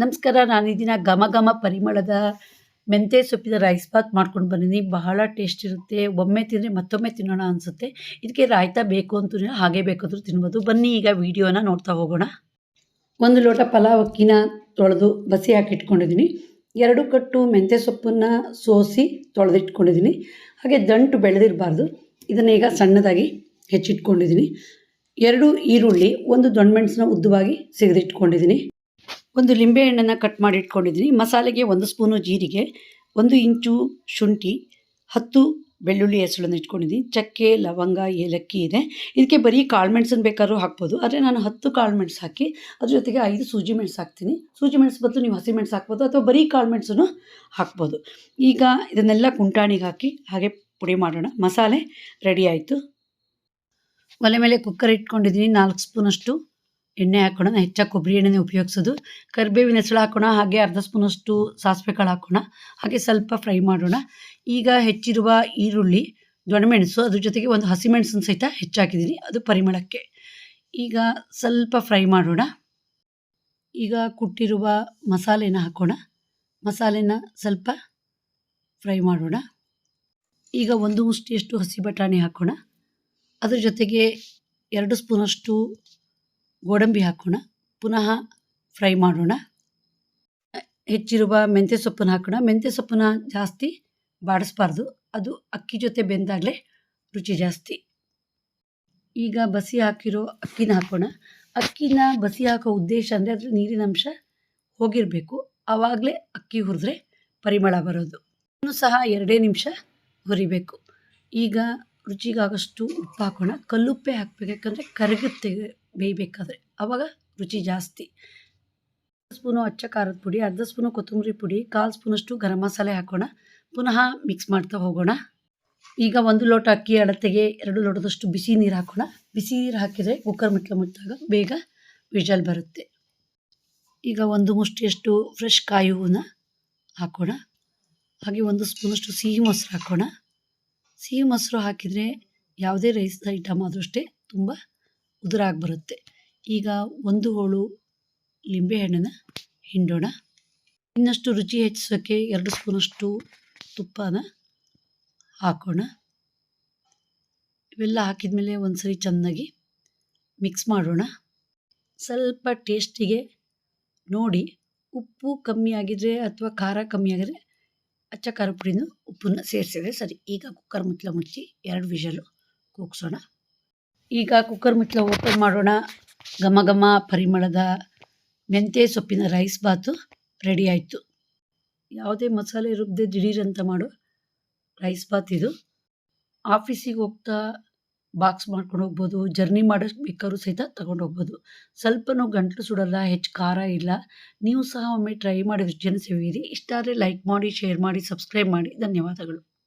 ನಮಸ್ಕಾರ ನಾನು ಈ ದಿನ ಘಮ ಘಮ ಪರಿಮಳದ ಮೆಂತ್ಯ ಸೊಪ್ಪಿನ ರೈಸ್ ಬಾತ್ ಮಾಡ್ಕೊಂಡು ಬಂದಿದ್ದೀನಿ ಬಹಳ ಟೇಸ್ಟ್ ಇರುತ್ತೆ. ಒಮ್ಮೆ ತಿಂದರೆ ಮತ್ತೊಮ್ಮೆ ತಿನ್ನೋಣ ಅನಿಸುತ್ತೆ. ಇದಕ್ಕೆ ರಾಯ್ತಾ ಬೇಕು ಅಂತೂ ಹಾಗೆ ಬೇಕಾದರೂ ತಿನ್ಬೋದು. ಬನ್ನಿ ಈಗ ವಿಡಿಯೋನ ನೋಡ್ತಾ ಹೋಗೋಣ. ಒಂದು ಲೋಟ ಪಲಾವ್ ಅಕ್ಕಿನ ತೊಳೆದು ಬಸಿ ಹಾಕಿ ಇಟ್ಕೊಂಡಿದ್ದೀನಿ ಎರಡು ಕಟ್ಟು ಮೆಂತ್ಯ ಸೊಪ್ಪನ್ನು ಸೋಸಿ ತೊಳೆದಿಟ್ಕೊಂಡಿದ್ದೀನಿ ಹಾಗೆ ದಂಟು ಬೆಳೆದಿರಬಾರ್ದು. ಇದನ್ನು ಈಗ ಸಣ್ಣದಾಗಿ ಹೆಚ್ಚಿಟ್ಕೊಂಡಿದ್ದೀನಿ ಎರಡು ಈರುಳ್ಳಿ, ಒಂದು ದೊಣ್ಣಮೆಣಸನ್ನ ಉದ್ದವಾಗಿ ಸಿಗದಿಟ್ಕೊಂಡಿದ್ದೀನಿ ಒಂದು ಲಿಂಬೆ ಹಣ್ಣನ್ನು ಕಟ್ ಮಾಡಿ ಇಟ್ಕೊಂಡಿದ್ದೀನಿ. ಮಸಾಲೆಗೆ ಒಂದು ಸ್ಪೂನು ಜೀರಿಗೆ, ಒಂದು ಇಂಚು ಶುಂಠಿ, ಹತ್ತು ಬೆಳ್ಳುಳ್ಳಿ ಹೆಸಳನ್ನು ಇಟ್ಕೊಂಡಿದ್ದೀನಿ. ಚಕ್ಕೆ, ಲವಂಗ, ಏಲಕ್ಕಿ ಇದೆ. ಇದಕ್ಕೆ ಬರೀ ಕಾಳು ಮೆಣಸನ್ನು ಬೇಕಾದ್ರೂ ಹಾಕ್ಬೋದು. ಆದರೆ ನಾನು ಹತ್ತು ಕಾಳು ಮೆಣಸು ಹಾಕಿ ಅದ್ರ ಜೊತೆಗೆ ಐದು ಸೂಜಿ ಮೆಣಸು ಹಾಕ್ತೀನಿ. ಸೂಜಿ ಮೆಣಸು ಬದಲು ನೀವು ಹಸಿ ಮೆಣಸು ಹಾಕ್ಬೋದು ಅಥವಾ ಬರೀ ಕಾಳು ಮೆಣಸನ್ನು ಹಾಕ್ಬೋದು. ಈಗ ಇದನ್ನೆಲ್ಲ ಕುಂಟಾಣಿಗೆ ಹಾಕಿ ಹಾಗೆ ಪುಡಿ ಮಾಡೋಣ. ಮಸಾಲೆ ರೆಡಿ ಆಯಿತು. ಒಲೆ ಮೇಲೆ ಕುಕ್ಕರ್ ಇಟ್ಕೊಂಡಿದ್ದೀನಿ. ನಾಲ್ಕು ಸ್ಪೂನಷ್ಟು ಎಣ್ಣೆ ಹಾಕೋಣ ಹೆಚ್ಚಾಗಿ ಕೊಬ್ಬರಿ ಎಣ್ಣೆನೇ ಉಪಯೋಗಿಸೋದು. ಕರಿಬೇವಿನ ಹೆಸಳು ಹಾಕೋಣ, ಹಾಗೆ ಅರ್ಧ ಸ್ಪೂನಷ್ಟು ಸಾಸಿವೆ ಕಾಳು ಹಾಕೋಣ, ಹಾಗೆ ಸ್ವಲ್ಪ ಫ್ರೈ ಮಾಡೋಣ. ಈಗ ಹೆಚ್ಚಿರುವ ಈರುಳ್ಳಿ, ದೊಣಮೆಣಸು, ಅದ್ರ ಜೊತೆಗೆ ಒಂದು ಹಸಿಮೆಣಸನ್ನು ಸಹಿತ ಹೆಚ್ಚಾಕಿದ್ದೀನಿ, ಅದು ಪರಿಮಳಕ್ಕೆ. ಈಗ ಸ್ವಲ್ಪ ಫ್ರೈ ಮಾಡೋಣ. ಈಗ ಕುಟ್ಟಿರುವ ಮಸಾಲೆನ ಹಾಕೋಣ. ಮಸಾಲೆನ ಸ್ವಲ್ಪ ಫ್ರೈ ಮಾಡೋಣ. ಈಗ ಒಂದು ಮುಷ್ಟಿಯಷ್ಟು ಹಸಿ ಬಟಾಣಿ ಹಾಕೋಣ. ಅದ್ರ ಜೊತೆಗೆ ಎರಡು ಸ್ಪೂನಷ್ಟು ಗೋಡಂಬಿ ಹಾಕೋಣ. ಪುನಃ ಫ್ರೈ ಮಾಡೋಣ. ಹೆಚ್ಚಿರುವ ಮೆಂತ್ಯ ಸೊಪ್ಪನ್ನು ಹಾಕೋಣ. ಮೆಂತ್ಯ ಸೊಪ್ಪನ್ನ ಜಾಸ್ತಿ ಬಾಡಿಸ್ಬಾರ್ದು. ಅದು ಅಕ್ಕಿ ಜೊತೆ ಬೆಂದಾಗಲೇ ರುಚಿ ಜಾಸ್ತಿ. ಈಗ ಬಸಿ ಹಾಕಿರೋ ಅಕ್ಕಿನ ಹಾಕೋಣ. ಅಕ್ಕಿನ ಬಸಿ ಹಾಕೋ ಉದ್ದೇಶ ಅಂದರೆ ಅದರ ನೀರಿನ ಅಂಶ ಹೋಗಿರಬೇಕು. ಆವಾಗಲೇ ಅಕ್ಕಿ ಹುರಿದ್ರೆ ಪರಿಮಳ ಬರೋದು. ಇನ್ನೂ ಸಹ ಎರಡೇ ನಿಮಿಷ ಹುರಿಬೇಕು. ಈಗ ರುಚಿಗಾಗಷ್ಟು ಉಪ್ಪು ಹಾಕೋಣ. ಕಲ್ಲುಪ್ಪೆ ಹಾಕಬೇಕು ಯಾಕಂದರೆ ಕರಗುತ್ತೆ ಬೇಯಬೇಕಾದ್ರೆ. ಆವಾಗ ರುಚಿ ಜಾಸ್ತಿ. ಸ್ಪೂನು ಅಚ್ಚ ಖಾರದ ಪುಡಿ, ಅರ್ಧ ಸ್ಪೂನು ಕೊತ್ತಂಬರಿ ಪುಡಿ, ಕಾಲು ಸ್ಪೂನಷ್ಟು ಗರಂ ಮಸಾಲೆ ಹಾಕೋಣ. ಪುನಃ ಮಿಕ್ಸ್ ಮಾಡ್ತಾ ಹೋಗೋಣ. ಈಗ ಒಂದು ಲೋಟ ಅಕ್ಕಿ ಅಳತೆಗೆ ಎರಡು ಲೋಟದಷ್ಟು ಬಿಸಿ ನೀರು ಹಾಕೋಣ. ಬಿಸಿ ನೀರು ಹಾಕಿದರೆ ಕುಕ್ಕರ್ ಮುಟ್ಲ ಮುಟ್ಟಿದಾಗ ಬೇಗ ವಿಜಲ್ ಬರುತ್ತೆ. ಈಗ ಒಂದು ಮುಷ್ಟಿಯಷ್ಟು ಫ್ರೆಶ್ ಕಾಯಿ ಹೂವನ್ನ ಹಾಕೋಣ. ಹಾಗೆ ಒಂದು ಸ್ಪೂನಷ್ಟು ಸಿಹಿ ಮೊಸರು ಹಾಕೋಣ. ಸಿಹಿ ಮೊಸರು ಹಾಕಿದರೆ ಯಾವುದೇ ರೈಸ್ ಐಟಮ್ ಆದರೂ ಅಷ್ಟೇ ತುಂಬ ಉದುರಾಗಿ ಬರುತ್ತೆ. ಈಗ ಒಂದು ಹೋಳು ಲಿಂಬೆಹಣ್ಣನ್ನು ಹಿಂಡೋಣ. ಇನ್ನಷ್ಟು ರುಚಿ ಹೆಚ್ಚಿಸೋಕ್ಕೆ ಎರಡು ಸ್ಪೂನಷ್ಟು ತುಪ್ಪನ ಹಾಕೋಣ. ಇವೆಲ್ಲ ಹಾಕಿದ ಮೇಲೆ ಒಂದು ಚೆನ್ನಾಗಿ ಮಿಕ್ಸ್ ಮಾಡೋಣ. ಸ್ವಲ್ಪ ಟೇಸ್ಟಿಗೆ ನೋಡಿ ಉಪ್ಪು ಕಮ್ಮಿ ಆಗಿದರೆ ಅಥವಾ ಖಾರ ಆಗಿದ್ರೆ ಅಚ್ಚ ಖಾರ ಪುಡಿನೂ ಉಪ್ಪನ್ನು ಸೇರಿಸಿದ್ರೆ ಸರಿ. ಈಗ ಕುಕ್ಕರ್ ಮುಚ್ಚಲ ಮುಚ್ಚಿ ಎರಡು ವಿಷಲು ಕೂಗ್ಸೋಣ. ಈಗ ಕುಕ್ಕರ್ ಮುಚ್ಚಳ ಓಪನ್ ಮಾಡೋಣ. ಘಮ ಘಮ ಪರಿಮಳದ ಮೆಂತ್ಯ ಸೊಪ್ಪಿನ ರೈಸ್ ಬಾತು ರೆಡಿ ಆಯಿತು. ಯಾವುದೇ ಮಸಾಲೆ ರುಬ್ಬದೆ ದಿಢೀರಂತ ಮಾಡೋ. ರೈಸ್ ಬಾತ್ ಇದು. ಆಫೀಸಿಗೆ ಹೋಗ್ತಾ ಬಾಕ್ಸ್ ಮಾಡ್ಕೊಂಡು ಹೋಗ್ಬೋದು. ಜರ್ನಿ ಮಾಡೋಕ್ಕೆ ಸಹಿತ ತಗೊಂಡು ಹೋಗ್ಬೋದು. ಸ್ವಲ್ಪನೂ ಗಂಟಲು ಸುಡಲ್ಲ, ಹೆಚ್ಚು ಖಾರ ಇಲ್ಲ. ನೀವು ಸಹ ಒಮ್ಮೆ ಟ್ರೈ ಮಾಡಿ ರುಚಿಯನ್ನು ಸೇವಿರಿ ಇಷ್ಟ ಆದರೆ ಲೈಕ್ ಮಾಡಿ ಶೇರ್ ಮಾಡಿ ಸಬ್ಸ್ಕ್ರೈಬ್ ಮಾಡಿ. ಧನ್ಯವಾದಗಳು.